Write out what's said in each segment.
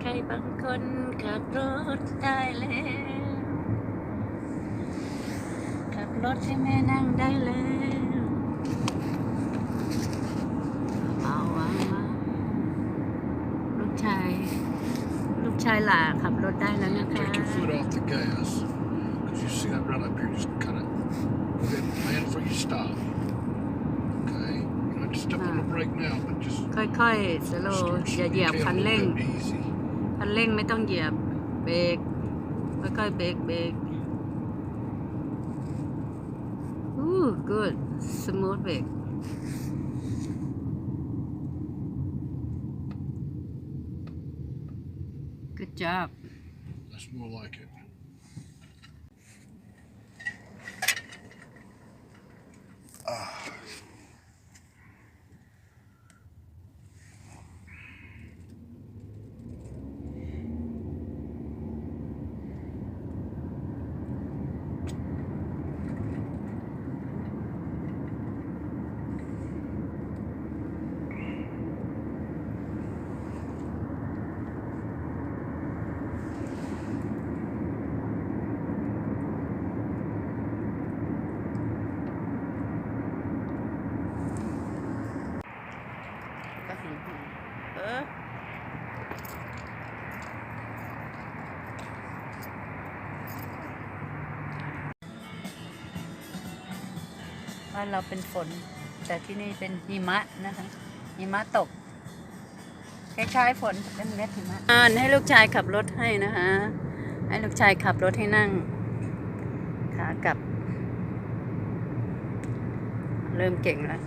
ใครบางคนขับรถได้แล้วขับรถให้แม่นั่งได้แล้วเอาวางมาลูกชาย ลูกชายหล่าขับรถได้แล้วนะคะ Take your foot off the gas. Because you see that right up here, just kind of then plan for your stop. Okay? You don't have to step on the brake now, but just ค่อยๆสโล start อย่าเหยียบ your tail คัน a เร่ง little bit easy. ันเร่งไม่ต้องเหยียบ เบรกค่อยๆเบรกเบรกอู้ good smooth เบรก good job That's more like it. ก็เห็นหัวเออ บ้านเราเป็นฝน แต่ที่นี่เป็นหิมะนะคะหิมะตกคล้ายๆฝนแต่เป็นเม็ดหิมะอ่านให้ลูกชายขับรถให้นะคะ ให้ลูกชายขับรถให้นั่งขากลับ เริ่มเก่งแล้ว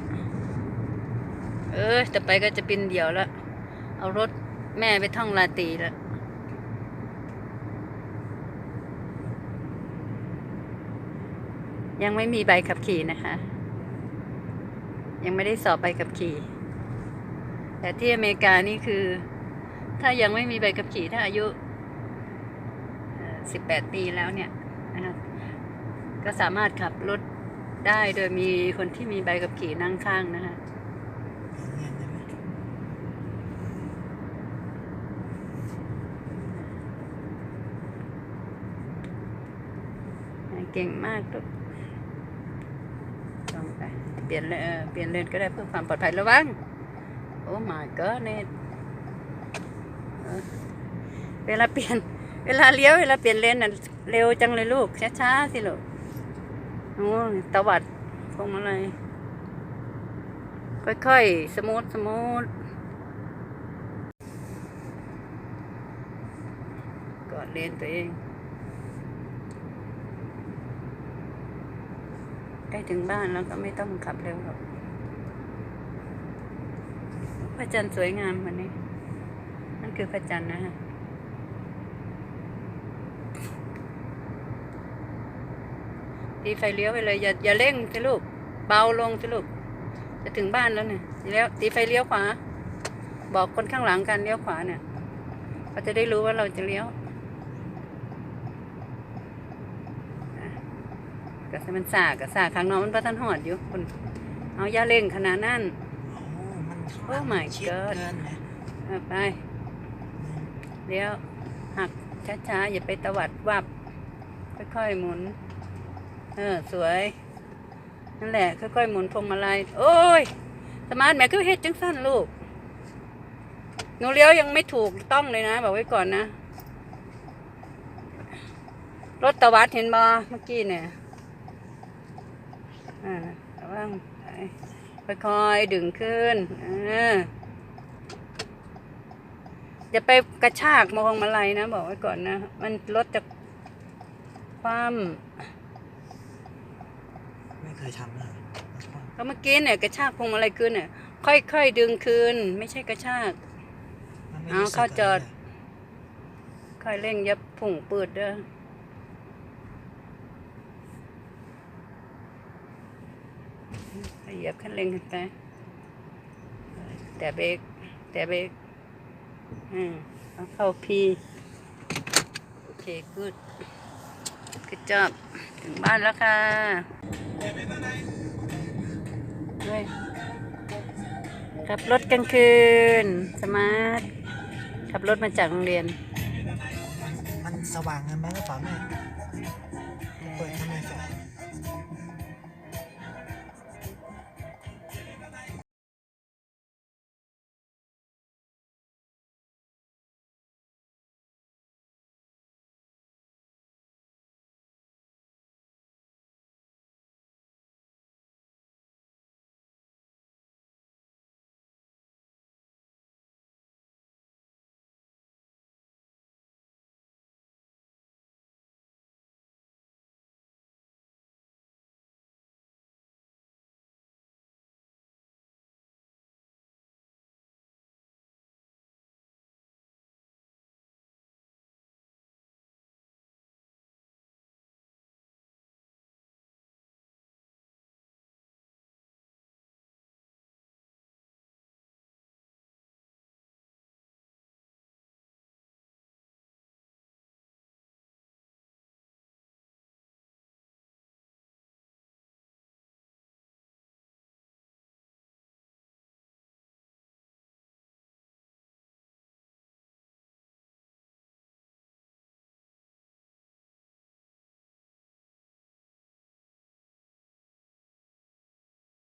เออแต่ไปก็จะเปินเดี่ยวแล้ว เอารถแม่ไปท่องลาตีแล้วยังไม่มีใบขับขี่นะคะ ยังไม่ได้สอบใบขับขี่ แต่ที่อเมริกานี่คือ ถ้ายังไม่มีใบขับขี่ถ้าอายุสิบแปดปีแล้วเนี่ยนะคะก็สามารถขับรถได้โดยมีคนที่มีใบขับขี่นั่งข้างนะคะเก่งมากลูก ปเปลี่ยนเลนเปลี่ยนเลนก็ได้เพื่อความปลอดภัยระวัง โอ้ my god เนี่ยเออเวลาเปลี่ยน เวลาเลี้ยวเวลาเปลี่ยนเลนน่ะเร็วจังเลยลูก ช้าๆสิลูกโอ้ตวัดพวงมาลัยค่อยๆ สมูทสมูทกอดเลนตัวเอง ใกล้ถึงบ้านแล้วก็ไม่ต้องขับเร็วหรอกพระจันทร์สวยงามวันนี้นั่นคือพระจันทร์นะฮะตีไฟเลี้ยวไปเลย อย่าอย่าเร่งสิลูก เบาลงสิลูก จะถึงบ้านแล้วเนี่ยเลี้ยวตีไฟเลี้ยวขวา บอกคนข้างหลังกันเลี้ยวขวาเนี่ยเขาจะได้รู้ว่าเราจะเลี้ยว ก็ใส่มันสากกะสากข้างนอกมันประทันหอดอยู่คุณเอาอย่าเร่งขนาดนั้น โอ้มันข้างหลัง Oh my ชิด God เกินนะเอาไปเลี้ยวหักช้าๆอย่าไปตวัดวับ ค่อยๆหมุน เออสวย นั่นแหละ ค่อยๆหมุนพวงมาลัยโอ้ย สมาร์ทแม่คือเฮ็ดจังสั้นลูก หนูเลี้ยวยังไม่ถูกต้องเลยนะ บอกไว้ก่อนนะ รถตวัดเห็นบอเมื่อกี้เนี่ย อ่าระวังไปค่อยๆดึงขึ้นอ่าอย่าไปกระชากมองมาลัยนะ บอกไว้ก่อนนะ มันรถจะคว่ไม่เคยทำเลยำก็เมื่อกี้เนี่ยกระชากพวงมาลัยขึ้นเนี่ยค่อยๆดึงคืน ไม่ใช่กระชากมันไม่เอารู้สึกเข้าจอดะไรเลยค่อยเร่งอยับผุ่งปืดเด้อ เหยียบคันเร่งขึ้นไปแต่เบรกแต่เบรกอืมเอาเข้าพีโอเคกูดกูจอบถึงบ้านแล้วค่ะด้วยขับรถกลางคืน สมาร์ทขับรถมาจากโรงเรียน มันมันสว่างเงินไหมกระเป๋าแม่